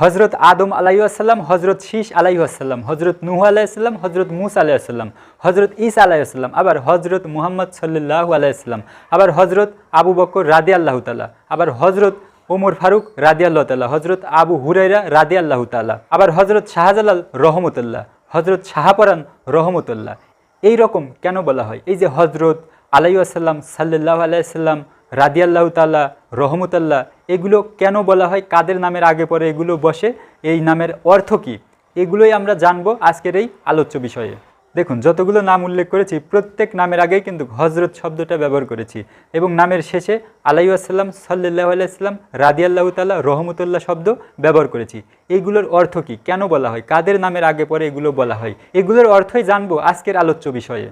হজরত আদম আলাইসাল্লাম হজরত শীষ আলাইসাল্লাম হজরত নুহ আলাইসাল্লাম হজরত মুস আলাইসাল্লাম হজরত ইসা আলাইসাল্লাম আবার হজরত মুহাম্মদ সাল্লাহ আলাইসাল্লাম আবার হজরত আবু বকর রাদি আল্লাহ তালা আবার হজরত ওমর ফারুক রাদি আল্লাহ তাল্লাহ হজরত আবু হুরাইরা রাদি আল্লাহ তাল্লাহ আবার হজরত শাহজালাল রহমতুল্লাহ হজরত শাহপরান রহমতুল্লাহ। এই রকম কেন বলা হয়? এই যে হজরত আলাইসাল্লাম সাল্লাহ আলাইসাল্লাম রাদিয়াল্লাহ তাল্লাহ রহমতুল্লাহ, এগুলো কেন বলা হয়? কাদের নামের আগে পরে এগুলো বসে? এই নামের অর্থ কী? এগুলোই আমরা জানব আজকের এই আলোচ্য বিষয়ে। দেখুন, যতগুলো নাম উল্লেখ করেছি, প্রত্যেক নামের আগেই কিন্তু হজরত শব্দটা ব্যবহার করেছি এবং নামের শেষে আলাইসাল্লাম সাল্লাহ আলাইসাল্লাম রাদিয়াল্লাহ তাল্লাহ রহমতুল্লাহ শব্দ ব্যবহার করেছি। এইগুলোর অর্থ কী? কেন বলা হয়? কাদের নামের আগে পরে এগুলো বলা হয়? এগুলোর অর্থই জানব আজকের আলোচ্য বিষয়ে।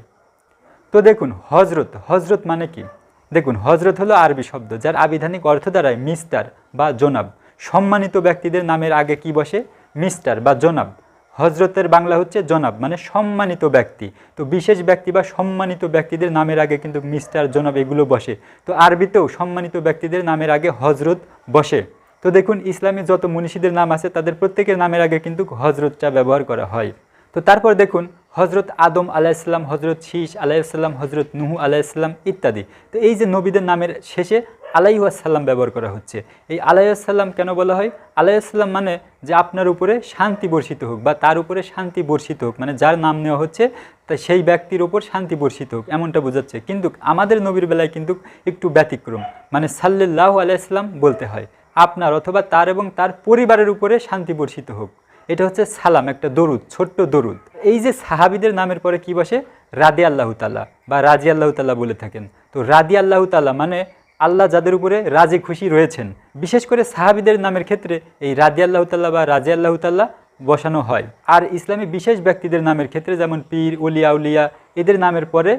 তো দেখুন হজরত হজরত মানে কি? দেখুন হজরত হলো আরবি শব্দ, যার আবিধানিক অর্থ দ্বারায় মিস্টার বা জনাব। সম্মানিত ব্যক্তিদের নামের আগে কি বসে? মিস্টার বা জনাব। হজরতের বাংলা হচ্ছে জনাব মানে সম্মানিত ব্যক্তি। তো বিশেষ ব্যক্তি বা সম্মানিত ব্যক্তিদের নামের আগে কিন্তু মিস্টার, জনাব এগুলো বসে। তো আরবিতেও সম্মানিত ব্যক্তিদের নামের আগে হজরত বসে। তো দেখুন, ইসলামী যত মনীষীদের নাম আছে, তাদের প্রত্যেকের নামের আগে কিন্তু হজরতটা ব্যবহার করা হয়। তো তারপর দেখুন হজরত আদম আলাইসাল্লাম হজরত শীষ আলাইসাল্লাম হজরত নুহু আলাইসাল্লাম ইত্যাদি। তো এই যে নবীদের নামের শেষে আলাইসাল্লাম ব্যবহার করা হচ্ছে। এই আলাইসাল্লাম কেন বলা হয়? আলাইসাল্লাম মানে যে আপনার উপরে শান্তি বর্ষিত হোক বা তার উপরে শান্তি বর্ষিত হোক মানে যার নাম নেওয়া হচ্ছে, তা সেই ব্যক্তির উপর শান্তি বর্ষিত হোক, এমনটা বোঝাচ্ছে। কিন্তু আমাদের নবীর বেলায় কিন্তু একটু ব্যতিক্রম মানে সাল্লাহ আলাইসাল্লাম বলতে হয়, আপনার অথবা তার এবং তার পরিবারের উপরে শান্তি বর্ষিত হোক। এটা হচ্ছে সালাম, একটা দরুদ, ছোট্ট দরুদ। এই যে সাহাবিদের নামের পরে কি বসে? রাদি আল্লাহ তাল্লাহ বা রাজি আল্লাহ তাল্লাহ বলে থাকেন। তো রাদি আল্লাহ তাল্লাহ মানে আল্লাহ যাদের উপরে রাজি খুশি রয়েছেন। বিশেষ করে সাহাবিদের নামের ক্ষেত্রে এই রাদি আল্লাহ তাল্লাহ বা রাজি আল্লাহ তাল্লাহ বসানো হয়। আর ইসলামী বিশেষ ব্যক্তিদের নামের ক্ষেত্রে যেমন পীর উলিয়া উলিয়া, এদের নামের পরে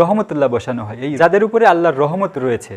রহমতুল্লাহ বসানো হয়। এই যাদের উপরে আল্লাহর রহমত রয়েছে।